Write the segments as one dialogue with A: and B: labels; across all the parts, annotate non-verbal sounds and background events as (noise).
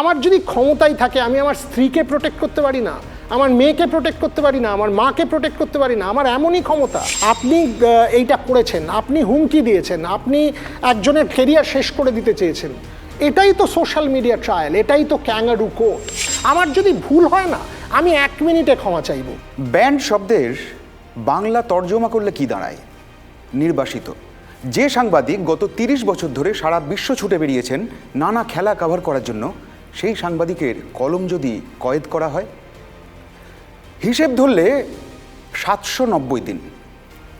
A: আমার যদি ক্ষমতাই থাকে, আমি আমার স্ত্রীকে প্রোটেক্ট করতে পারি না, আমার মেয়েকে প্রোটেক্ট করতে পারি না, আমার মাকে প্রোটেক্ট করতে পারি না, আমার এমনই ক্ষমতা। আপনি এইটা করেছেন, আপনি হুমকি দিয়েছেন, আপনি একজনের কেরিয়ার শেষ করে দিতে চেয়েছেন। এটাই তো সোশ্যাল মিডিয়া ট্রায়াল এটাই তো ক্যাঙ্গারু কোর্ট আমার যদি ভুল হয় না, আমি এক মিনিটে ক্ষমা চাইব।
B: ব্যান্ড শব্দের বাংলা তর্জমা করলে কি দাঁড়ায়? নির্বাসিত। যে সাংবাদিক গত তিরিশ বছর ধরে সারা বিশ্ব ছুটে বেরিয়েছেন নানা খেলা কভার করার জন্য সেই সাংবাদিকের কলম যদি কয়েদ করা হয় হিসেব ধরলে সাতশো নব্বই দিন।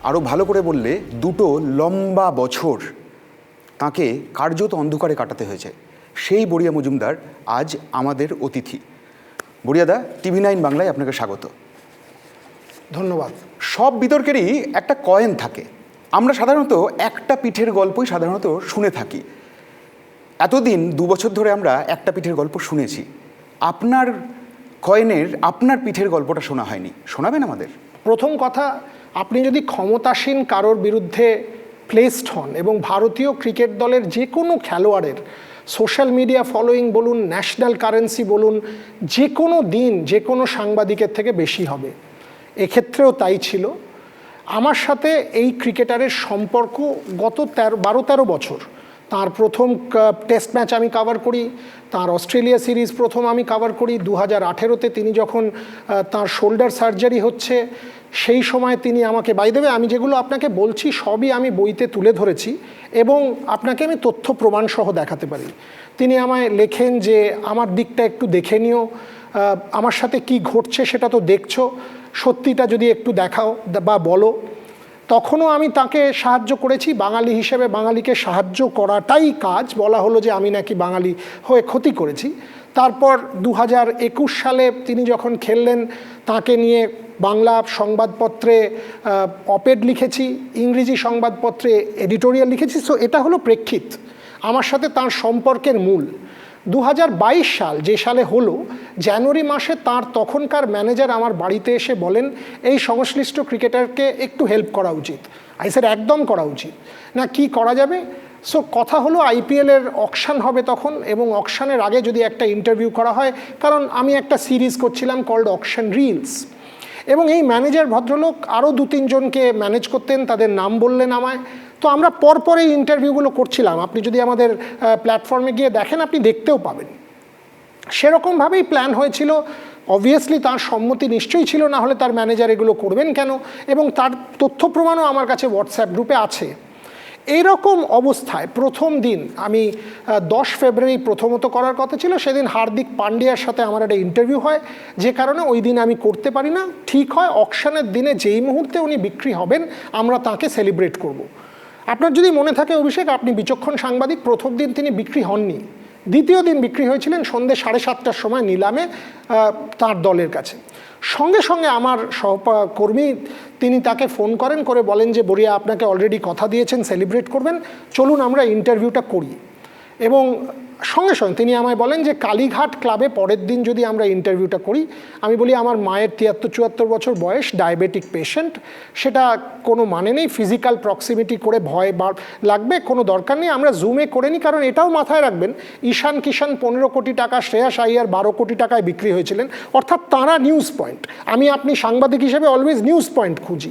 B: আরও ভালো করে বললে দুটো লম্বা বছর তাকে কার্যত অন্ধকারে কাটাতে হয়েছে। সেই বড়িয়া মজুমদার আজ আমাদের অতিথি। বড়িয়াদা টিভি নাইন বাংলায় আপনাকে স্বাগত।
A: ধন্যবাদ।
B: সব বিতর্কেরই একটা কয়েন থাকে। আমরা সাধারণত একটা পিঠের গল্পই সাধারণত শুনে থাকি। এতদিন, দু বছর ধরে আমরা একটা পিঠের গল্প শুনেছি। আপনার কয়েনের, আপনার পিঠের গল্পটা শোনা হয়নি। শোনাবেন আমাদের?
A: প্রথম কথা, আপনি যদি ক্ষমতাসীন কারোর বিরুদ্ধে প্লেসড হন এবং ভারতীয় ক্রিকেট দলের যে কোনো খেলোয়াড়ের সোশ্যাল মিডিয়া ফলোয়িং বলুন ন্যাশনাল কারেন্সি বলুন, যে কোনো দিন, যে কোনো সাংবাদিকের থেকে বেশি হবে। এক্ষেত্রেও তাই ছিল। আমার সাথে এই ক্রিকেটারের সম্পর্ক গত তেরো, বারো, তেরো বছর। তার প্রথম টেস্ট ম্যাচ আমি কভার করি, তার অস্ট্রেলিয়া সিরিজ প্রথম আমি কভার করি। দু হাজার আঠেরোতে তিনি যখন তার শোল্ডার সার্জারি হচ্ছে, সেই সময় তিনি আমাকে বাই দেবে আমি যেগুলো আপনাকে বলছি, সবই আমি বইতে তুলে ধরেছি এবং আপনাকে আমি তথ্য প্রমাণসহ দেখাতে পারি। তিনি আমায় লেখেন যে, আমার দিকটা একটু দেখে নিও আমার সাথে কি ঘটছে সেটা তো দেখছ, সত্যিটা যদি একটু দেখাও বা বলো। তখনও আমি তাকে সাহায্য করেছি। বাঙালি হিসেবে বাঙালিকে সাহায্য করাটাই কাজ। বলা হলো যে আমি নাকি বাঙালি হয়ে ক্ষতি করেছি। তারপর দু হাজার একুশ সালে তিনি যখন খেললেন, তাকে নিয়ে বাংলা সংবাদপত্রে অপেড লিখেছি, ইংরেজি সংবাদপত্রে এডিটোরিয়াল লিখেছি। সো এটা হলো প্রেক্ষিত। আমার সাথে তার সম্পর্কের মূল। দু হাজার বাইশ সাল যে সালে হলো, জানুয়ারি মাসে তার তখনকার ম্যানেজার আমার বাড়িতে এসে বলেন, এই সংশ্লিষ্ট ক্রিকেটারকে একটু হেল্প করা উচিত। আই স্যার একদম করা উচিত। না, কি করা যাবে? সো কথা হলো আইপিএলের অকশান হবে তখন, এবং অকশানের আগে যদি একটা ইন্টারভিউ করা হয়, কারণ আমি একটা সিরিজ করছিলাম কল্ড অকশান রিলস এবং এই ম্যানেজার ভদ্রলোক আরও দু তিনজনকে ম্যানেজ করতেন, তাদের নাম বললেন আমায়। তো আমরা পরপর এই ইন্টারভিউগুলো করছিলাম। আপনি যদি আমাদের প্ল্যাটফর্মে গিয়ে দেখেন, আপনি দেখতেও পাবেন। সেরকমভাবেই প্ল্যান হয়েছিল। অবভিয়াসলি তার সম্মতি নিশ্চয়ই ছিল, না হলে তার ম্যানেজার এগুলো করবেন কেন? এবং তার তথ্য প্রমাণও আমার কাছে হোয়াটসঅ্যাপ গ্রুপে আছে। এইরকম অবস্থায় প্রথম দিন আমি দশ ফেব্রুয়ারি প্রথমত করার কথা ছিল, সেদিন হার্দিক পান্ডিয়ার সাথে আমার একটা ইন্টারভিউ হয়, যে কারণে ওই দিন আমি করতে পারি না ঠিক হয় অকশানের দিনে যেই মুহূর্তে উনি বিক্রি হবেন, আমরা তাকে সেলিব্রেট করব। আপনার যদি মনে থাকে অভিষেক, আপনি বিচক্ষণ সাংবাদিক, প্রথম দিন তিনি বিক্রি হননি দ্বিতীয় দিন বিক্রি হয়েছিলেন সন্ধ্যে সাড়ে সাতটার সময় নিলামে তার দলের কাছে। সঙ্গে সঙ্গে আমার সহকর্মী তিনি তাকে ফোন করেন, করে বলেন যে বরিয়া আপনাকে অলরেডি কথা দিয়েছেন সেলিব্রেট করবেন। চলুন আমরা ইন্টারভিউটা করি। এবং সঙ্গে সঙ্গে তিনি আমায় বলেন যে কালীঘাট ক্লাবে পরের দিন যদি আমরা ইন্টারভিউটা করি, আমি বলি আমার মায়ের তিয়াত্তর চুয়াত্তর বছর বয়স ডায়াবেটিক পেশেন্ট সেটা কোনো মানে নেই ফিজিক্যাল প্রক্সিমিটি করে ভয় বা লাগবে, কোনো দরকার নেই, আমরা জুমে করে নিই, কারণ এটাও মাথায় রাখবেন, ঈশান কিষান পনেরো কোটি টাকা শ্রেয়াস আইয়ার বারো কোটি টাকায় বিক্রি হয়েছিলেন, অর্থাৎ তাঁরা নিউজ পয়েন্ট আমি আপনি সাংবাদিক হিসেবে অলওয়েজ নিউজ পয়েন্ট খুঁজি,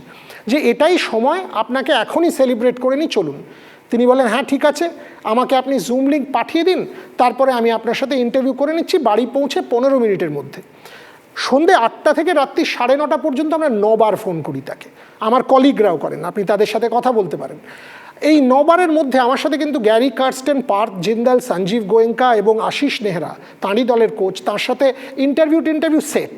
A: যে এটাই সময় আপনাকে এখনই সেলিব্রেট করে নিই, চলুন। তিনি বলেন হ্যাঁ ঠিক আছে, আমাকে আপনি জুম লিঙ্ক পাঠিয়ে দিন, তারপরে আমি আপনার সাথে ইন্টারভিউ করে নিচ্ছি, বাড়ি পৌঁছে পনেরো মিনিটের মধ্যে। সন্ধে আটটা থেকে রাত্রি সাড়ে নটা পর্যন্ত আমরা নবার ফোন করি তাকে। আমার কলিগরাও করেন, আপনি তাদের সাথে কথা বলতে পারেন। এই নবারের মধ্যে আমার সাথে কিন্তু গ্যারি কার্স্টেন, পার্থ জিন্দাল, সঞ্জীব গোয়েঙ্কা এবং আশিস নেহরা, তাঁরই দলের কোচ তার সাথে ইন্টারভিউ টিন্টারভিউ সেট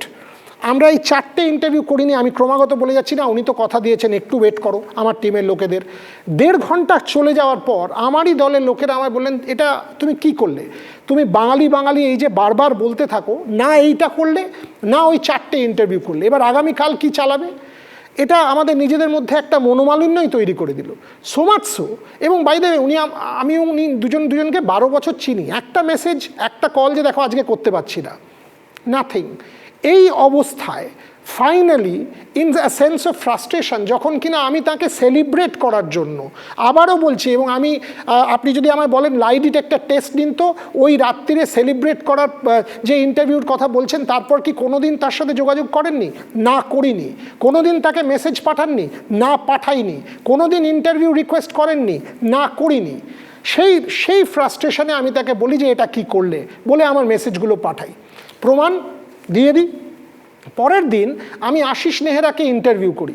A: আমরা এই চারটে ইন্টারভিউ করিনি, আমি ক্রমাগত বলে যাচ্ছি না, উনি তো কথা দিয়েছেন, একটু ওয়েট করো, আমার টিমের লোকেদের। দেড় ঘণ্টা চলে যাওয়ার পর আমারই দলের লোকেরা আমায় বললেন, এটা তুমি কি করলে? তুমি বাঙালি বাঙালি এই যে বারবার বলতে থাকো, না এইটা করলে, না ওই চারটে ইন্টারভিউ করলে। এবার আগামীকাল কি চালাবে? এটা আমাদের নিজেদের মধ্যে একটা মনোমালিন্যই তৈরি করে দিল। সোমাৎসো এবং বাইরে উনি আমি উনি দুজন দুজনকে বারো বছর চিনি। একটা মেসেজ একটা কল যে দেখো আজকে করতে পারছি না। নাথিং এই অবস্থায় finally in the sense of frustration যখন কিনা আমি তাকে সেলিব্রেট করার জন্য, আবারও বলছি, এবং আমি আপনি যদি আমায় বলেন লাই ডিটেক্টর টেস্ট নিন তো, ওই রাত্রিরে সেলিব্রেট করার যে ইন্টারভিউর কথা বলছেন, তারপর কি কোনো দিন তার সাথে যোগাযোগ করেননি? না করিনি। কোনো দিন তাকে মেসেজ পাঠাননি? না পাঠাইনি। কোনো দিন ইন্টারভিউ রিকোয়েস্ট করেননি? না করিনি। সেই সেই ফ্রাস্ট্রেশনে আমি তাকে বলি যে, এটা কি করলে? বলে আমার মেসেজগুলো পাঠাই। প্রমাণ দিয়ে দিই। পরের দিন আমি আশিস নেহেরাকে ইন্টারভিউ করি।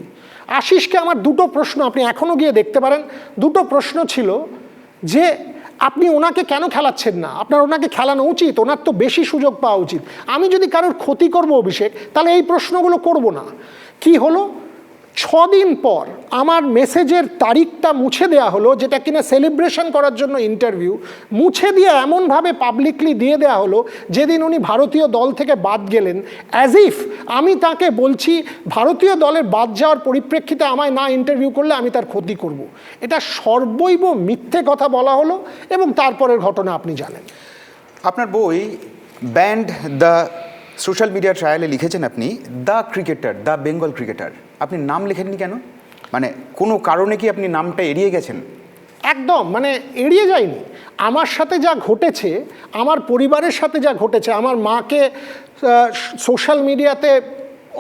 A: আশিসকে আমার দুটো প্রশ্ন আপনি এখনও গিয়ে দেখতে পারেন। দুটো প্রশ্ন ছিল যে, আপনি ওনাকে কেন খেলাচ্ছেন না? আপনার ওনাকে খেলানো উচিত, ওনার তো বেশি সুযোগ পাওয়া উচিত। আমি যদি কারোর ক্ষতি করব অভিষেক, তাহলে এই প্রশ্নগুলো করব না। কি হলো? ছদিন পর আমার মেসেজের তারিখটা মুছে দেওয়া হলো, যেটা কিনা সেলিব্রেশন করার জন্য ইন্টারভিউ মুছে দিয়ে এমনভাবে পাবলিকলি দিয়ে দেওয়া হলো, যেদিন উনি ভারতীয় দল থেকে বাদ গেলেন অ্যাজ ইফ আমি তাকে বলছি, ভারতীয় দলের বাদ যাওয়ার পরিপ্রেক্ষিতে আমায় না ইন্টারভিউ করলে আমি তার ক্ষতি করব। এটা সর্বৈব মিথ্যে কথা বলা হলো এবং তারপরের ঘটনা আপনি জানেন
B: আপনার বই ব্যান্ড দ্য সোশ্যাল মিডিয়া ট্রায়ালে লিখেছেন আপনি the cricketer the Bengal cricketer আপনি নাম লেখেননি কেন? মানে কোনো কারণে কি আপনি নামটা এড়িয়ে গেছেন?
A: একদম মানে এড়িয়ে যায়নি আমার সাথে যা ঘটেছে, আমার পরিবারের সাথে যা ঘটেছে, আমার মাকে সোশ্যাল মিডিয়াতে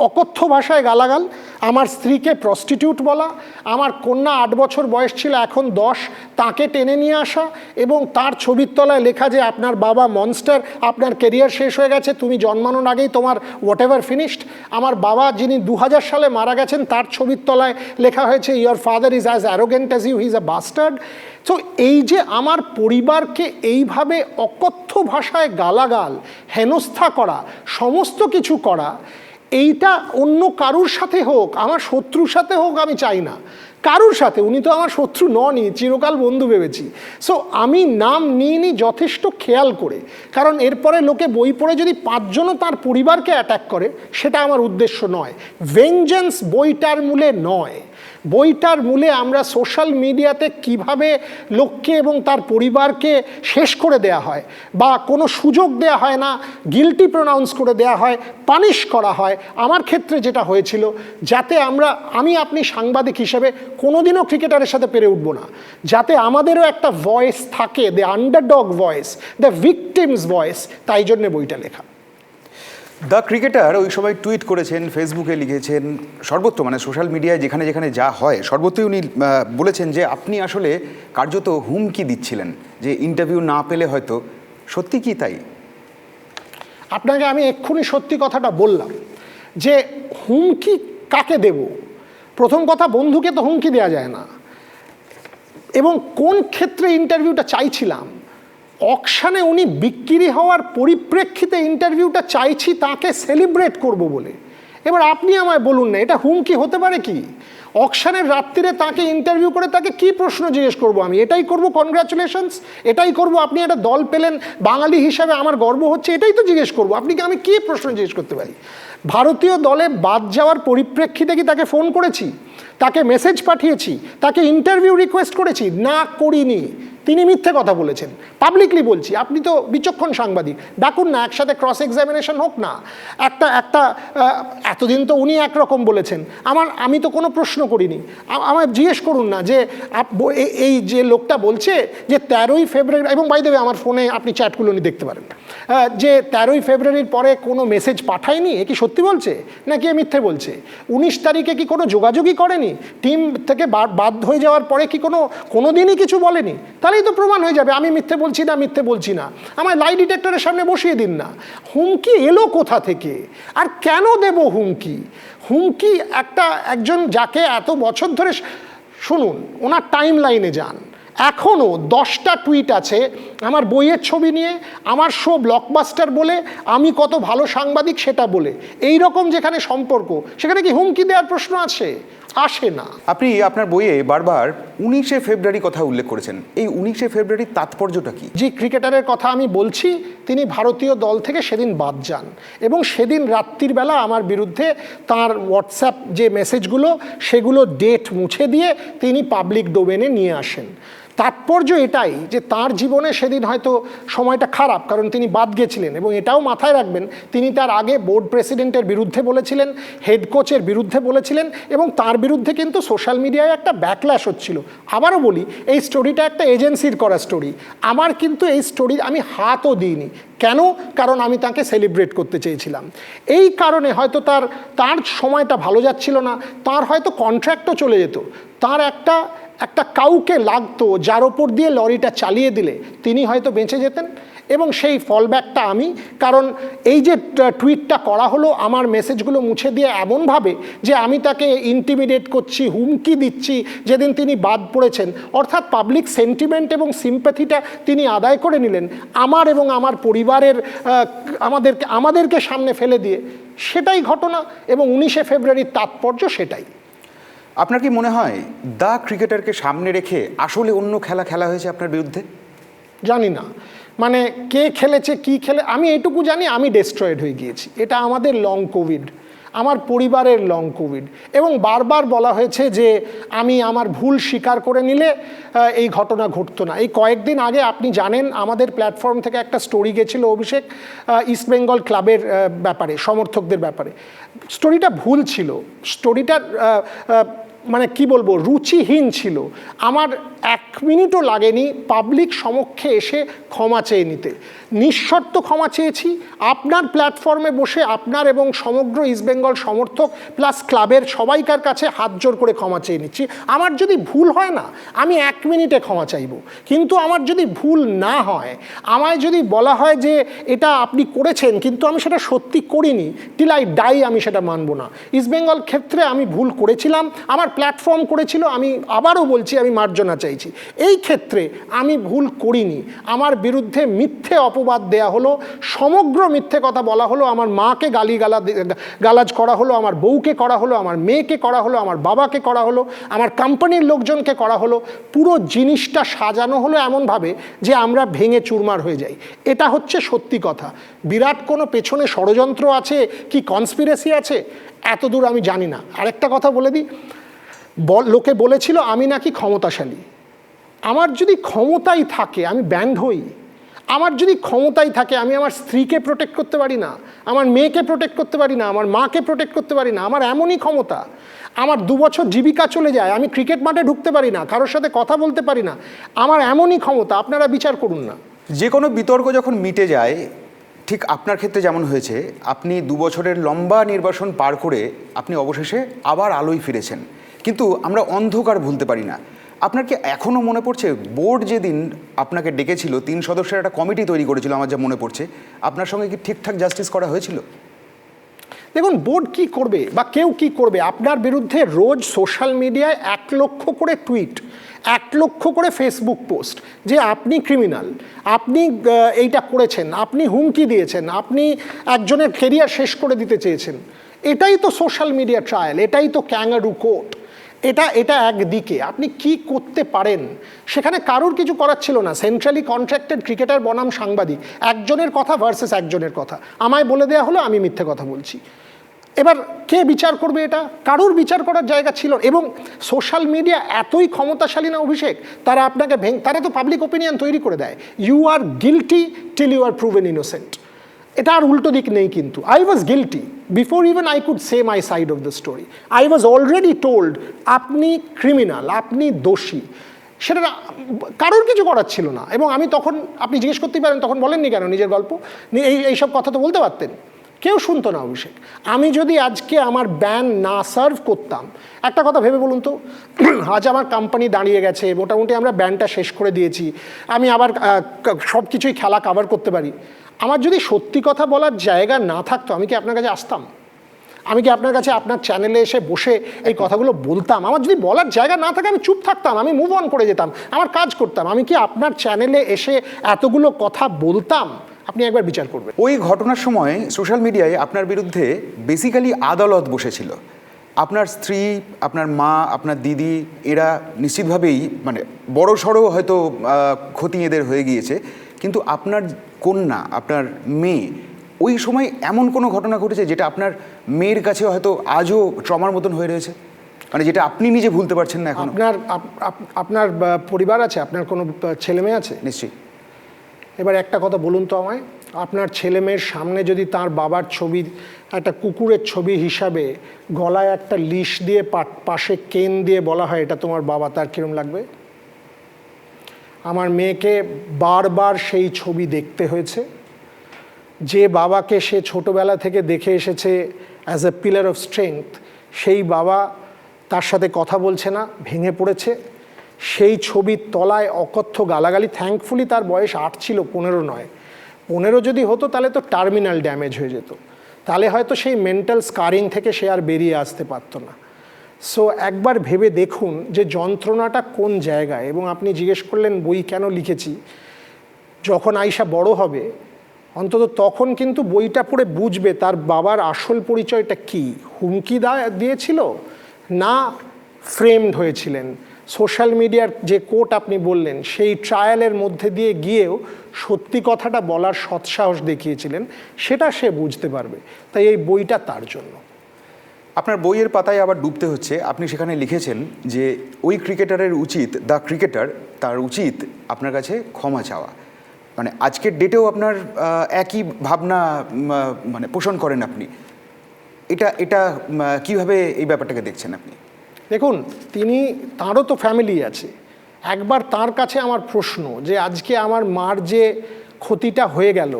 A: অকথ্য ভাষায় গালাগাল, আমার স্ত্রীকে প্রস্টিটিউট বলা, আমার কন্যা আট বছর বয়স ছিল, এখন দশ, তাকে টেনে নিয়ে আসা এবং তার ছবির তলায় লেখা যে আপনার বাবা মনস্টার আপনার কেরিয়ার শেষ হয়ে গেছে, তুমি জন্মানোর আগেই তোমার হোয়াট এভার ফিনিশড আমার বাবা যিনি দু হাজার সালে মারা গেছেন, তার ছবির তলায় লেখা হয়েছে your father is as arrogant as you his a bastard তো এই যে আমার পরিবারকে এইভাবে অকথ্য ভাষায় গালাগাল, হেনস্থা করা, সমস্ত কিছু করা এইটা অন্য কারুর সাথে হোক, আমার শত্রুর সাথে হোক আমি চাই না। কারুর সাথে? উনি তো আমার শত্রু ননই, চিরকাল বন্ধু ভেবেছি। সো আমি নাম নিয়ে নিই যথেষ্ট খেয়াল করে, কারণ এরপরে লোকে বই পড়ে যদি পাঁচজনও তার পরিবারকে অ্যাট্যাক করে, সেটা আমার উদ্দেশ্য নয়। ভেঞ্জেন্স বইটার মূলে নয়। বইটার মূলে আমরা সোশ্যাল মিডিয়াতে কীভাবে লোককে এবং তার পরিবারকে শেষ করে দেয়া হয় বা কোনো সুযোগ দেয়া হয় না গিলটি প্রোনাউন্স করে দেয়া হয় পানিশ করা হয়, আমার ক্ষেত্রে যেটা হয়েছিল, যাতে আমরা, আমি আপনি সাংবাদিক হিসেবে কোনোদিনও ক্রিকেটারের সাথে পেরে উঠবো না। যাতে আমাদেরও একটা ভয়েস থাকে the underdog voice the victims voice তাই জন্যে বইটা লেখা।
B: দ্য ক্রিকেটার ওই সময় টুইট করেছেন ফেসবুকে লিখেছেন সর্বত্র মানে সোশ্যাল মিডিয়ায় যেখানে যেখানে যা হয় সর্বত্রই উনি বলেছেন যে আপনি আসলে কার্যত হুমকি দিচ্ছিলেন, যে ইন্টারভিউ না পেলে হয়তো। সত্যি কি তাই?
A: আপনাকে আমি এক্ষুনি সত্যি কথাটা বললাম, যে হুমকি কাকে দেব? প্রথম কথা, বন্ধুকে তো হুমকি দেওয়া যায় না। এবং কোন ক্ষেত্রে ইন্টারভিউটা চাইছিলাম? অকশানে উনি বিক্রি হওয়ার পরিপ্রেক্ষিতে ইন্টারভিউটা চাইছি, তাকে সেলিব্রেট করব বলে। এবার আপনি আমায় বলুন না, এটা হুমকি হতে পারে কি? অকশানের রাত্রিরে তাকে ইন্টারভিউ করে তাকে কি প্রশ্ন জিজ্ঞেস করব আমি? এটাই করব কনগ্রাচুলেশনস এটাই করব, আপনি একটা দল পেলেন, বাঙালি হিসাবে আমার গর্ব হচ্ছে, এটাই তো জিজ্ঞেস করব। আপনি কি, আমি কি প্রশ্ন জিজ্ঞেস করতে পারি? ভারতীয় দলে বাদ যাওয়ার পরিপ্রেক্ষিতে কি তাকে ফোন করেছি? তাকে মেসেজ পাঠিয়েছি? তাকে ইন্টারভিউ রিকোয়েস্ট করেছি? না, করিনি। তিনি মিথ্যে কথা বলেছেন। পাবলিকলি বলছি, আপনি তো বিচক্ষণ সাংবাদিক। ডাকুন না, একসাথে ক্রস এক্সামিনেশন হোক না। একটা একটা এতদিন তো উনি একরকম বলেছেন। আমার, আমি তো কোনো প্রশ্ন করিনি। আ- আমায় জিজ্ঞেস করুন না যে এই যে লোকটা বলছে যে তেরোই ফেব্রুয়ারি, এবং বাই দেবে আমার ফোনে আপনি চ্যাটগুলো উনি দেখতে পারেন। যে তেরোই ফেব্রুয়ারির পরে কোনো মেসেজ পাঠায়নি, এ কি সত্যি বলছে? নাকি এ মিথ্যে বলছে? উনিশ তারিখে কি কোনো যোগাযোগই করেনি? টিম থেকে বাদ হয়ে যাওয়ার পরে কি কোনো কোনো দিনই কিছু বলেনি? তাহলেই তো প্রমাণ হয়ে যাবে, আমি মিথ্যে বলছি না, মিথ্যে বলছি না। আমায় লাই ডিটেক্টরের সামনে বসিয়ে দিন না। হুমকি এলো কোথা থেকে? আর কেন দেব হুমকি? হুমকি একটা একজন যাকে এত বছর ধরে শুনুন, ওনার টাইম লাইনে যান। এখনও দশটা টুইট আছে আমার বইয়ের ছবি নিয়ে, আমার শো ব্লকবাস্টার বলে, আমি কত ভালো সাংবাদিক সেটা বলে। এই রকম যেখানে সম্পর্ক, সেখানে কি হুমকি দেওয়ার প্রশ্ন আছে? আসে না।
B: আপনি আপনার বইয়ে বারবার উনিশে ফেব্রুয়ারি কথা উল্লেখ করেছেন। এই উনিশে ফেব্রুয়ারির তাৎপর্যটা কি?
A: যে ক্রিকেটারের কথা আমি বলছি তিনি ভারতীয় দল থেকে সেদিন বাদ যান এবং সেদিন রাত্রির বেলা আমার বিরুদ্ধে তার হোয়াটসঅ্যাপ যে মেসেজগুলো সেগুলো ডেট মুছে দিয়ে তিনি পাবলিক ডোমেনে নিয়ে আসেন। তাৎপর্য এটাই যে তার জীবনে সেদিন হয়তো সময়টা খারাপ, কারণ তিনি বাদ গেছিলেন এবং এটাও মাথায় রাখবেন, তিনি তার আগে বোর্ড প্রেসিডেন্টের বিরুদ্ধে বলেছিলেন, হেড কোচের বিরুদ্ধে বলেছিলেন এবং তার বিরুদ্ধে কিন্তু সোশ্যাল মিডিয়ায় একটা ব্যাকল্যাশ হচ্ছিল। আবারও বলি, এই স্টোরিটা একটা এজেন্সির করা স্টোরি আমার কিন্তু এই স্টোরি আমি হাতও দিইনি। কেন? কারণ আমি তাকে সেলিব্রেট করতে চেয়েছিলাম। এই কারণে হয়তো তার তার সময়টা ভালো যাচ্ছিল না, তার হয়তো কন্ট্রাক্টও চলে যেত। তার একটা একটা কাউকে লাগতো যার ওপর দিয়ে লরিটা চালিয়ে দিলে তিনি হয়তো বেঁচে যেতেন এবং সেই ফলব্যাকটা আমি, কারণ এই যে টুইটটা করা হলো, আমার মেসেজগুলো মুছে দিয়ে এমনভাবে যে আমি তাকে ইন্টিমিডেট করছি, হুমকি দিচ্ছি, যেদিন তিনি বাদ পড়েছেন। অর্থাৎ পাবলিক সেন্টিমেন্ট এবং সিম্প্যাথিটা তিনি আদায় করে নিলেন আমার এবং আমার পরিবারের আমাদেরকে আমাদেরকে সামনে ফেলে দিয়ে। সেটাই ঘটনা এবং উনিশে ফেব্রুয়ারির তাৎপর্য সেটাই।
B: আপনার কি মনে হয় দ্য ক্রিকেটারকে সামনে রেখে আসলে অন্য খেলা খেলা হয়েছে আপনার বিরুদ্ধে?
A: জানি না। মানে কে খেলেছে, কি খেলে, আমি এটুকু জানি, আমি ডেস্ট্রয়েড হয়ে গিয়েছি। এটা আমাদের লং কোভিড আমার পরিবারের লং কোভিড এবং বারবার বলা হয়েছে যে আমি আমার ভুল স্বীকার করে নিলে এই ঘটনা ঘটতো না। এই কয়েকদিন আগে আপনি জানেন, আমাদের প্ল্যাটফর্ম থেকে একটা স্টোরি গেছিল অভিষেক ইস্ট বেঙ্গল ক্লাবের ব্যাপারে, সমর্থকদের ব্যাপারে। স্টোরিটা ভুল ছিল। স্টোরিটার মানে কি বলব, রুচিহীন ছিল। আমার এক মিনিটও লাগেনি পাবলিক সমক্ষে এসে ক্ষমা চেয়ে নিতে। নিঃশর্ত ক্ষমা চেয়েছি, আপনার প্ল্যাটফর্মে বসে আপনার এবং সমগ্র ইস্টবেঙ্গল সমর্থক প্লাস ক্লাবের সবাইকার কাছে হাত জোর করে ক্ষমা চেয়ে নিচ্ছি। আমার যদি ভুল হয় না, আমি এক মিনিটে ক্ষমা চাইব। কিন্তু আমার যদি ভুল না হয়, আমায় যদি বলা হয় যে এটা আপনি করেছেন, কিন্তু আমি সেটা সত্যি করিনি টিল আই ডাই আমি সেটা মানব না। ইস্টবেঙ্গল ক্ষেত্রে আমি ভুল করেছিলাম, আমার প্ল্যাটফর্ম করেছিল, আমি আবারও বলছি, আমি মার্জনা চাইছি। এই ক্ষেত্রে আমি ভুল করিনি। আমার বিরুদ্ধে মিথ্যে অপবাদ দেয়া হলো, সমগ্র মিথ্যে কথা বলা হলো, আমার মাকে গালি গালা গালাজ করা হলো, আমার বউকে করা হলো, আমার মেয়েকে করা হলো, আমার বাবাকে করা হলো, আমার কোম্পানির লোকজনকে করা হলো, পুরো জিনিসটা সাজানো হলো এমনভাবে যে আমরা ভেঙে চুরমার হয়ে যাই। এটা হচ্ছে সত্যি কথা। বিরাট কোনো পেছনে ষড়যন্ত্র আছে, কি কনস্পিরেসি আছে? এত দূর আমি জানি না। আরেকটা কথা বলে দিই লোকে বলেছিল আমি নাকি ক্ষমতাশালী। আমার যদি ক্ষমতাই থাকে, আমি ব্যান্ড হই। আমার যদি ক্ষমতাই থাকে, আমি আমার স্ত্রীকে প্রোটেক্ট করতে পারি না, আমার মেয়েকে প্রোটেক্ট করতে পারি না, আমার মাকে প্রোটেক্ট করতে পারি না, আমার এমনই ক্ষমতা। আমার দু বছর জীবিকা চলে যায়, আমি ক্রিকেট মাঠে ঢুকতে পারি না, কারোর সাথে কথা বলতে পারি না, আমার এমনই ক্ষমতা, আপনারা বিচার করুন না।
B: যে কোনো বিতর্ক যখন মিটে যায়, ঠিক আপনার ক্ষেত্রে যেমন হয়েছে, আপনি দু বছরের লম্বা নির্বাসন পার করে আপনি অবশেষে আবার আলোয় ফিরেছেন। কিন্তু আমরা অন্ধকার ভুলতে পারি না। আপনার কি এখনও মনে পড়ছে? বোর্ড যেদিন আপনাকে ডেকেছিল, তিন সদস্যের একটা কমিটি তৈরি করেছিল, আমার যা মনে পড়ছে। আপনার সঙ্গে কি ঠিকঠাক জাস্টিস করা হয়েছিল?
A: দেখুন, বোর্ড কি করবে বা কেউ কি করবে, আপনার বিরুদ্ধে রোজ সোশ্যাল মিডিয়ায় এক লক্ষ করে টুইট, এক লক্ষ করে ফেসবুক পোস্ট যে আপনি ক্রিমিনাল, আপনি এইটা করেছেন, আপনি হুমকি দিয়েছেন, আপনি একজনের কেরিয়ার শেষ করে দিতে চেয়েছেন। এটাই তো সোশ্যাল মিডিয়া ট্রায়াল এটাই তো ক্যাঙ্গারু কোর্ট এটা এটা একদিকে। আপনি কি করতে পারেন? সেখানে কারোর কিছু করার ছিল না। সেন্ট্রালি কন্ট্রাক্টেড ক্রিকেটার বনাম সাংবাদিক। একজনের কথা ভার্সেস একজনের কথা। আমায় বলে দেওয়া হলো, আমি মিথ্যে কথা বলছি। এবার কে বিচার করবে এটা? কারুর বিচার করার জায়গা ছিল এবং সোশ্যাল মিডিয়া এতই ক্ষমতাশালী না অভিষেক, তারা আপনাকে ভেঙ তারা তো পাবলিক ওপিনিয়ন তৈরি করে দেয়। You are guilty till you are proven innocent এটা আর উল্টো দিক নেই কিন্তু। I was guilty before even I could say my side of the story I was already told আপনি ক্রিমিনাল আপনি দোষী। সেটা কারোর কিছু করার ছিল না। এবং আমি তখন, আপনি জিজ্ঞেস করতেই পারেন, তখন বলেননি কেন নিজের গল্প? এই, এইসব কথা তো বলতে পারতেন। কেউ শুনতো না অভিষেক। আমি যদি আজকে আমার ব্যান না সার্ভ করতাম, একটা কথা ভেবে বলুন তো, আজ আমার কোম্পানি দাঁড়িয়ে গেছে, মোটামুটি আমরা ব্যানটা শেষ করে দিয়েছি, আমি আবার সব কিছুই খেলা কাভার করতে পারি। আমার যদি সত্যি কথা বলার জায়গা না থাকতো, আমি কি আপনার কাছে আসতাম? আমি কি আপনার কাছে আপনার চ্যানেলে এসে বসে এই কথাগুলো বলতাম? আমার যদি বলার জায়গা না থাকে, আমি চুপ থাকতাম, আমি মুভ অন করে যেতাম, আমার কাজ করতাম। আমি কি আপনার চ্যানেলে এসে এতগুলো কথা বলতাম? আপনি একবার বিচার করবেন।
B: ওই ঘটনার সময় সোশ্যাল মিডিয়ায় আপনার বিরুদ্ধে বেসিক্যালি আদালত বসেছিল। আপনার স্ত্রী আপনার মা আপনার দিদি এরা নিশ্চিতভাবেই মানে বড় সড়ো হয়তো ক্ষতি এদের হয়ে গিয়েছে। কিন্তু আপনার কন্যা আপনার মেয়ে ওই সময় এমন কোনো ঘটনা ঘটেছে যেটা আপনার মেয়ের কাছে হয়তো আজও ট্রমার মতন হয়ে রয়েছে? মানে যেটা আপনি নিজে ভুলতে পারছেন না এখন?
A: আপনার আপ- আপ- আপনার পরিবার আছে? আপনার কোনো ছেলে মেয়ে আছে?
B: নিশ্চয়ই।
A: এবার একটা কথা বলুন তো আমায়। আপনার ছেলে মেয়ের সামনে যদি তার বাবার ছবি, একটা কুকুরের ছবি হিসাবে গলায় একটা লিশ দিয়ে পাশে কেন দিয়ে বলা হয়, এটা তোমার বাবা, তার কিরম লাগবে? আমার মেয়েকে বারবার সেই ছবি দেখতে হয়েছে। যে বাবাকে সে ছোটবেলা থেকে দেখে এসেছে as a pillar of strength সেই বাবা তার সাথে কথা বলছে না, ভেঙে পড়েছে। সেই ছবির তলায় অকথ্য গালাগালি থ্যাঙ্কফুলি তার বয়স আট ছিল, পনেরো নয়। পনেরো যদি হতো, তাহলে তো টার্মিনাল ড্যামেজ হয়ে যেত। তাহলে হয়তো সেই মেন্টাল স্কারিং থেকে সে আর বেরিয়ে আসতে পারতো না। সো একবার ভেবে দেখুন যে যন্ত্রণাটা কোন জায়গায়। এবং আপনি জিজ্ঞেস করলেন, বই কেন লিখেছি? যখন আয়সা বড় হবে, অন্তত তখন কিন্তু বইটা পড়ে বুঝবে তার বাবার আসল পরিচয়টা কি। হুমকি দা- দিয়েছিল না ফ্রেমড হয়েছিলেন। সোশ্যাল মিডিয়ার যে কোট আপনি বললেন, সেই ট্রায়ালের মধ্যে দিয়ে গিয়েও সত্যি কথাটা বলার সৎসাহস দেখিয়েছিলেন, সেটা সে বুঝতে পারবে। তাই এই বইটা তার জন্য।
B: আপনার বইয়ের পাতায় আবার ডুবতে হচ্ছে। আপনি সেখানে লিখেছেন যে, ওই ক্রিকেটারের উচিত, দ্য ক্রিকেটার, তার উচিত আপনার কাছে ক্ষমা চাওয়া। মানে আজকের ডেটেও আপনার একই ভাবনা মানে পোষণ করেন আপনি। এটা এটা কীভাবে এই ব্যাপারটাকে দেখছেন আপনি?
A: দেখুন, তিনি, তারও তো ফ্যামিলি আছে। একবার তার কাছে আমার প্রশ্ন যে, আজকে আমার মার যে ক্ষতিটা হয়ে গেল,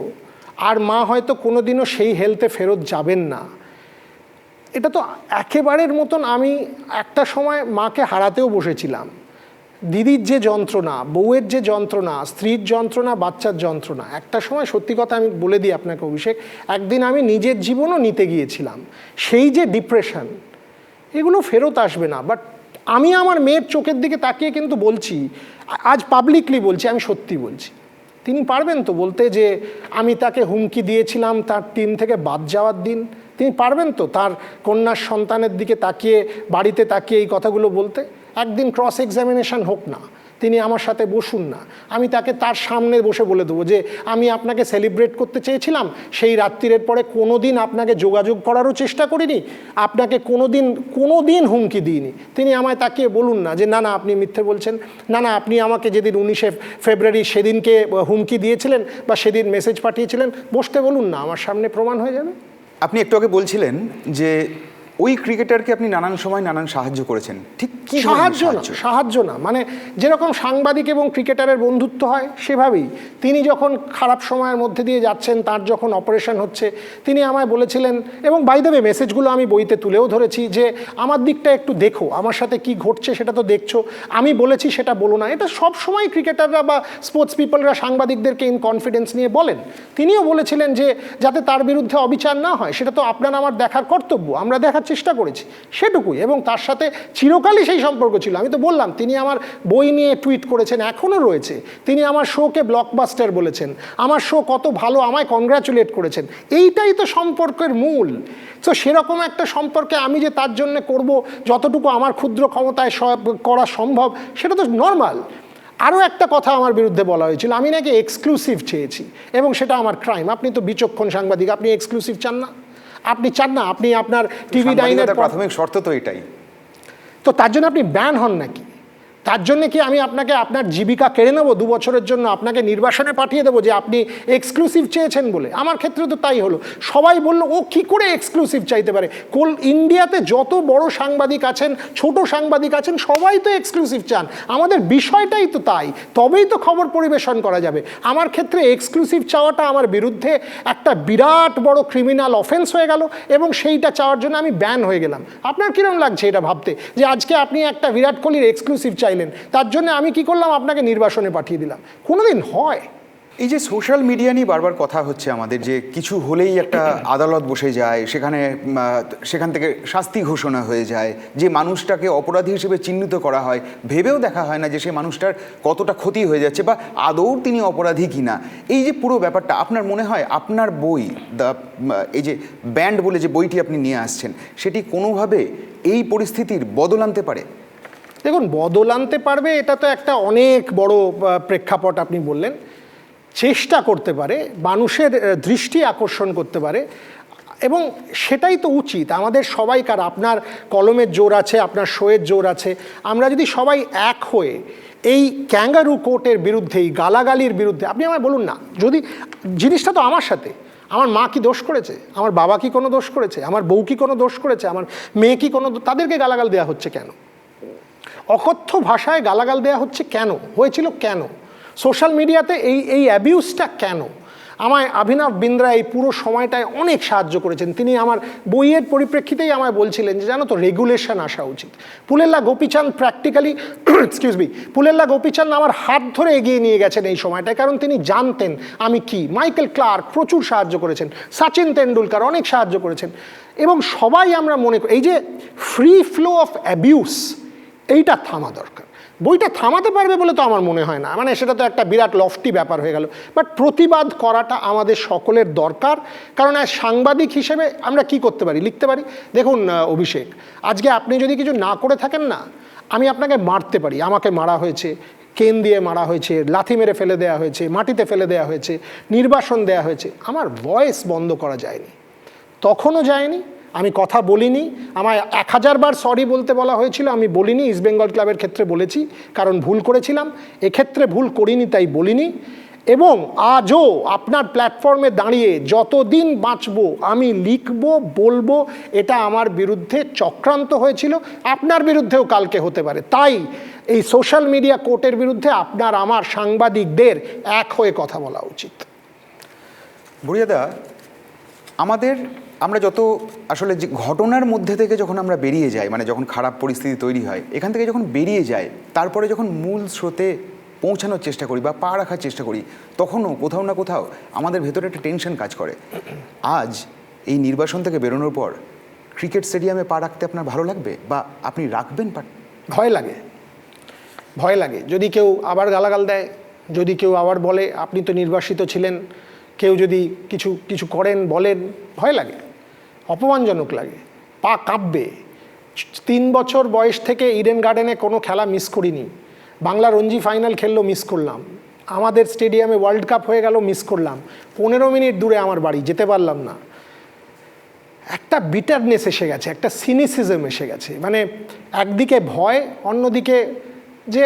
A: আর মা হয়তো কোনোদিনও সেই হেলথে ফেরত যাবেন না। এটা তো একেবারের মতন আমি একটা সময় মাকে হারাতেও বসেছিলাম। দিদির যে যন্ত্রণা, বউয়ের যে যন্ত্রণা, স্ত্রীর যন্ত্রণা, বাচ্চার যন্ত্রণা, একটা সময় সত্যি কথা আমি বলে দিই আপনাকে অভিষেক, একদিন আমি নিজের জীবনও নিতে গিয়েছিলাম। সেই যে ডিপ্রেশন এগুলো ফেরত আসবে না। বাট আমি আমার মেয়ের চোখের দিকে তাকিয়ে কিন্তু বলছি, আজ পাবলিকলি বলছি, আমি সত্যি বলছি। তিনি পারবেন তো বলতে যে, আমি তাকে হুমকি দিয়েছিলাম তার টিম থেকে বাদ যাওয়ার দিন। তিনি পারবেন তো তার কন্যার সন্তানের দিকে তাকিয়ে, বাড়িতে তাকিয়ে এই কথাগুলো বলতে? একদিন ক্রস এক্সামিনেশান হোক না। তিনি আমার সাথে বসুন না। আমি তাকে তার সামনে বসে বলে দেবো যে, আমি আপনাকে সেলিব্রেট করতে চেয়েছিলাম, সেই রাত্রিরের পরে কোনো দিন আপনাকে যোগাযোগ করারও চেষ্টা করিনি, আপনাকে কোনো দিন কোনো দিন হুমকি দিইনি। তিনি আমায় তাকিয়ে বলুন না যে, না না, আপনি মিথ্যে বলছেন। না না, আপনি আমাকে যেদিন উনিশে ফেব্রুয়ারি সেদিনকে হুমকি দিয়েছিলেন বা সেদিন মেসেজ পাঠিয়েছিলেন, বসতে বলুন না, আমার সামনে প্রমাণ হয়ে যাবে।
B: আপনি একটু আগে বলছিলেন যে, ওই ক্রিকেটারকে আপনি নানান সময় নানান সাহায্য করেছেন। ঠিক
A: সাহায্য না সাহায্য। না। মানে যেরকম সাংবাদিক এবং ক্রিকেটারের বন্ধুত্ব হয় সেভাবেই। তিনি যখন খারাপ সময়ের মধ্যে দিয়ে যাচ্ছেন তার যখন অপারেশন হচ্ছে তিনি আমায় বলেছিলেন এবং বাই দেবে মেসেজগুলো আমি বইতে তুলেও ধরেছি যে আমার দিকটা একটু দেখো আমার সাথে কি ঘটছে সেটা তো দেখছ। আমি বলেছি সেটা বলো না। এটা সব সময় ক্রিকেটাররা বা স্পোর্টস পিপলরা সাংবাদিকদেরকে ইন কনফিডেন্স নিয়ে বলেন। তিনিও বলেছিলেন যে যাতে তার বিরুদ্ধে অবিচার না হয় সেটা তো আপনার আমার দেখার কর্তব্য। আমরা দেখার চেষ্টা করেছি। সেটুকুই। এবং তার সাথে চিরকালই সেই সম্পর্ক ছিল। আমি তো বললাম তিনি আমার বই নিয়ে টুইট করেছেন এখনও রয়েছে। তিনি আমার শোকে ব্লকবাস্টার বলেছেন। আমার শো কত ভালো আমায় কংগ্রাচুলেট করেছেন। এইটাই তো সম্পর্কের মূল। তো সেরকম একটা সম্পর্কে আমি যে তার জন্য করব যতটুকু আমার ক্ষুদ্র ক্ষমতায় সব- করা সম্ভব সেটা তো নর্মাল আরও একটা কথা আমার বিরুদ্ধে বলা হয়েছিল আমি নাকি এক্সক্লুসিভ চেয়েছি এবং সেটা আমার ক্রাইম আপনি তো বিচক্ষণ সাংবাদিক আপনি এক্সক্লুসিভ চান না? আপনি চান না আপনি আপনার টিভি
B: সাংবাদিকতার প্রাথমিক শর্ত তো এটাই।
A: তো তার জন্য আপনি ব্যান হন নাকি? তার জন্য কি আমি আপনাকে আপনার জীবিকা কেড়ে নেব দু বছরের জন্য? আপনাকে নির্বাসনে পাঠিয়ে দেবো যে আপনি এক্সক্লুসিভ চেয়েছেন বলে। আমার ক্ষেত্রে তো তাই হলো। সবাই বলল, ও কি করে এক্সক্লুসিভ চাইতে পারে? কোল ইন্ডিয়াতে যত বড় সাংবাদিক আছেন, ছোট সাংবাদিক আছেন, সবাই তো এক্সক্লুসিভ চান। আমাদের বিষয়টাই তো তাই। তবেই তো খবর পরিবেশন করা যাবে। আমার ক্ষেত্রে এক্সক্লুসিভ চাওয়াটা আমার বিরুদ্ধে একটা বিরাট বড় ক্রিমিনাল অফেন্স হয়ে গেল এবং সেইটা চাওয়ার জন্য আমি ব্যান হয়ে গেলাম। আপনার কিরম লাগছে এটা ভাবতে? যে আজকে আপনি একটা বিরাট কোহলির এক্সক্লুসিভ চাইলেন। তার জন্য আমি কি করলাম? আপনাকে নির্বাসনে পাঠিয়ে দিলাম। কোনোদিন হয়।
B: এই যে সোশ্যাল মিডিয়া নিয়ে বারবার কথা হচ্ছে আমাদের যে কিছু হলেই একটা (clears throat) আদালত বসে যায় সেখানে সেখান থেকে শাস্তি ঘোষণা হয়ে যায় যে মানুষটাকে অপরাধী হিসেবে চিহ্নিত করা হয় ভেবেও দেখা হয় না যে সেই মানুষটার কতটা ক্ষতি হয়ে যাচ্ছে বা আদৌ তিনি অপরাধী কিনা। এই যে পুরো ব্যাপারটা আপনার মনে হয় আপনার বই দ্য এই যে ব্যান্ড বলে যে বইটি আপনি নিয়ে আসছেন সেটি কোনোভাবে এই পরিস্থিতির বদল আনতে পারে?
A: দেখুন, বদল আনতে পারবে, এটা তো একটা অনেক বড় প্রেক্ষাপট আপনি বললেন। চেষ্টা করতে পারে, মানুষের দৃষ্টি আকর্ষণ করতে পারে। এবং সেটাই তো উচিত, আমাদের সবাইকার, আপনার কলমের জোর আছে, আপনার শোয়ের জোর আছে। আমরা যদি সবাই এক হয়ে এই ক্যাঙ্গারু কোর্টের বিরুদ্ধে, এই গালাগালির বিরুদ্ধে, আপনি আমায় বলুন না, যদি জিনিসটা তো আমার সাথে, আমার মা কি দোষ করেছে? আমার বাবা কি কোনো দোষ করেছে? আমার বউ কি কোনো দোষ করেছে? আমার মেয়ে কি কোনো তাদেরকে গালাগাল দেওয়া হচ্ছে কেন? অকথ্য ভাষায় গালাগাল দেওয়া হচ্ছে কেন? হয়েছিল কেন? সোশ্যাল মিডিয়াতে এই এই অ্যাবিউজটা কেন? আমায় অভিনব বিন্দ্রা এই পুরো সময়টায় অনেক সাহায্য করেছেন। তিনি আমার বইয়ের পরিপ্রেক্ষিতেই আমায় বলছিলেন যে, জানো তো রেগুলেশন আসা উচিত। Pullela Gopichand practically excuse me Pullela Gopichand আমার হাত ধরে এগিয়ে নিয়ে গেছেন এই সময়টায় কারণ তিনি জানতেন আমি কি। মাইকেল ক্লার্ক প্রচুর সাহায্য করেছেন। সচিন তেন্ডুলকার অনেক সাহায্য করেছেন। এবং সবাই আমরা মনে করি, এই যে ফ্রি ফ্লো অফ অ্যাবিউস এইটা থামা দরকার। বইটা থামাতে পারবে বলে তো আমার মনে হয় না। মানে সেটা তো একটা বিরাট লফটি ব্যাপার হয়ে গেল। বাট প্রতিবাদ করাটা আমাদের সকলের দরকার। কারণ as সাংবাদিক হিসেবে আমরা কি করতে পারি, লিখতে পারি? দেখুন অভিষেক, আজকে আপনি যদি কিছু না করে থাকেন না, আমি আপনাকে মারতে পারি। আমাকে মারা হয়েছে, কেন দিয়ে মারা হয়েছে, লাথি মেরে ফেলে দেওয়া হয়েছে, মাটিতে ফেলে দেওয়া হয়েছে, নির্বাসন দেওয়া হয়েছে। আমার ভয়েস বন্ধ করা যায়নি। তখনও যায়নি আমি কথা বলিনি। আমায় এক হাজারবার সরি বলতে বলা হয়েছিল, আমি বলিনি ইস্ট বেঙ্গল ক্লাবের ক্ষেত্রে বলেছি, কারণ ভুল করেছিলাম। এক্ষেত্রে ভুল করিনি, তাই বলিনি। এবং আজও আপনার প্ল্যাটফর্মে দাঁড়িয়ে যতদিন বাঁচবো, আমি লিখব, বলব, এটা আমার বিরুদ্ধে চক্রান্ত হয়েছিল। আপনার বিরুদ্ধেও কালকে হতে পারে। তাই এই সোশ্যাল মিডিয়া কোর্টের বিরুদ্ধে আপনার, আমার সাংবাদিকদের এক হয়ে কথা বলা উচিত।
B: বুড়িয়াদা আমাদের, আমরা যত আসলে যে ঘটনার মধ্যে থেকে যখন আমরা বেরিয়ে যাই মানে যখন খারাপ পরিস্থিতি তৈরি হয়, এখান থেকে যখন বেরিয়ে যায় তারপরে যখন মূল স্রোতে পৌঁছানোর চেষ্টা করি বা পা রাখার চেষ্টা করি, তখনও কোথাও না কোথাও আমাদের ভেতরে একটা টেনশন কাজ করে। আজ এই নির্বাসন থেকে বেরোনোর পর ক্রিকেট স্টেডিয়ামে পা রাখতে আপনার ভালো লাগবে? বা আপনি রাখবেন
A: ভয় লাগে। ভয় লাগে। যদি কেউ আবার গালাগাল দেয়, যদি কেউ আবার বলে, আপনি তো নির্বাসিত ছিলেন। কেউ যদি কিছু কিছু করেন, বলেন, ভয় লাগে, অপমানজনক লাগে, পা কাঁপবে। তিন বছর বয়স থেকে ইডেন গার্ডেনে কোনো খেলা মিস করিনি। বাংলা রঞ্জি ফাইনাল খেললো মিস করলাম। আমাদের স্টেডিয়ামে ওয়ার্ল্ড কাপ হয়ে গেল মিস করলাম। পনেরো মিনিট দূরে আমার বাড়ি, যেতে পারলাম না। একটা বিটারনেস এসে গেছে, একটা সিনিসিজম এসে গেছে। মানে একদিকে ভয়, অন্যদিকে যে,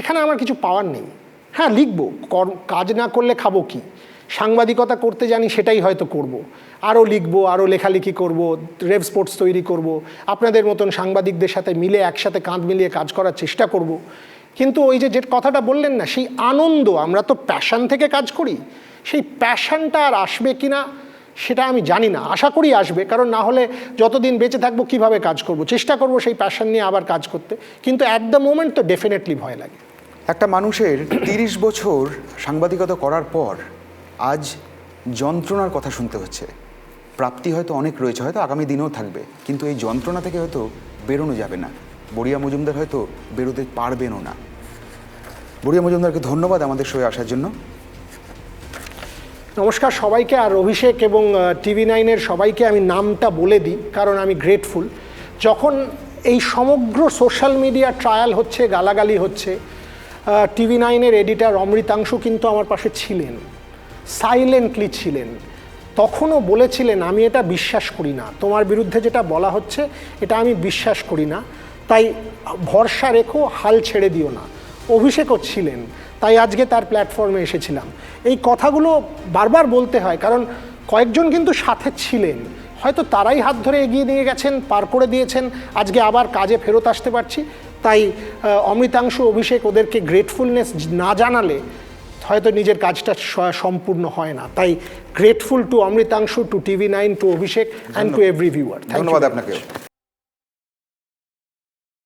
A: এখানে আমার কিছু পাওয়ার নেই। হ্যাঁ লিখব কাজ না করলে খাব কি? সাংবাদিকতা করতে জানি সেটাই হয়তো করব। আরও লিখব, আরও লেখালেখি করব, রেভ স্পোর্টস তৈরি করব। আপনাদের মতন সাংবাদিকদের সাথে মিলে, একসাথে কাঁধ মিলিয়ে কাজ করার চেষ্টা করব। কিন্তু ওই যে যে কথাটা বললেন না, সেই আনন্দ, আমরা তো প্যাশান থেকে কাজ করি, সেই প্যাশানটা আর আসবে কিনা সেটা আমি জানি না আশা করি আসবে, কারণ না হলে যতদিন বেঁচে থাকব কীভাবে কাজ করব চেষ্টা করব সেই প্যাশন নিয়ে আবার কাজ করতে কিন্তু অ্যাট দ্য মোমেন্ট তো ডেফিনেটলি ভয় লাগে
B: একটা মানুষের তিরিশ বছর সাংবাদিকতা করার পর আজ যন্ত্রণার কথা শুনতে হচ্ছে। প্রাপ্তি হয়তো অনেক রয়েছে, হয়তো আগামী দিনেও থাকবে, কিন্তু এই যন্ত্রণা থেকে হয়তো বেরোনো যাবে না। বড়িয়া মজুমদার হয়তো বেরোতে পারবেনও না। বড়িয়া মজুমদারকে ধন্যবাদ আমাদের শোয়ে আসার জন্য।
A: নমস্কার সবাইকে, আর অভিষেক এবং টিভি নাইনের সবাইকে আমি নামটা বলে দিই, কারণ আমি গ্রেটফুল যখন এই সমগ্র সোশ্যাল মিডিয়া ট্রায়াল হচ্ছে, গালাগালি হচ্ছে টিভি নাইনের এডিটার অমৃতাংশু কিন্তু আমার পাশে ছিলেন। সাইলেন্টলি ছিলেন। তখনও বলেছিলেন, আমি এটা বিশ্বাস করি না। তোমার বিরুদ্ধে যেটা বলা হচ্ছে, এটা আমি বিশ্বাস করি না। তাই ভরসা রেখো, হাল ছেড়ে দিও না। অভিষেকও ছিলেন, তাই আজকে তার প্ল্যাটফর্মে এসেছিলাম। এই কথাগুলো বারবার বলতে হয়, কারণ কয়েকজন কিন্তু সাথে ছিলেন। হয়তো তারাই হাত ধরে এগিয়ে নিয়ে গেছেন, পার করে দিয়েছেন, আজকে আবার কাজে ফেরত আসতে পারছি। তাই অমৃতাংশু অভিষেক ওদেরকে গ্রেটফুলনেস না জানালে হয়তো নিজের কাজটা সম্পূর্ণ হয় না। তাই grateful to Amritanshu to TV nine to Abhishek and to every viewer
B: ধন্যবাদ আপনাকে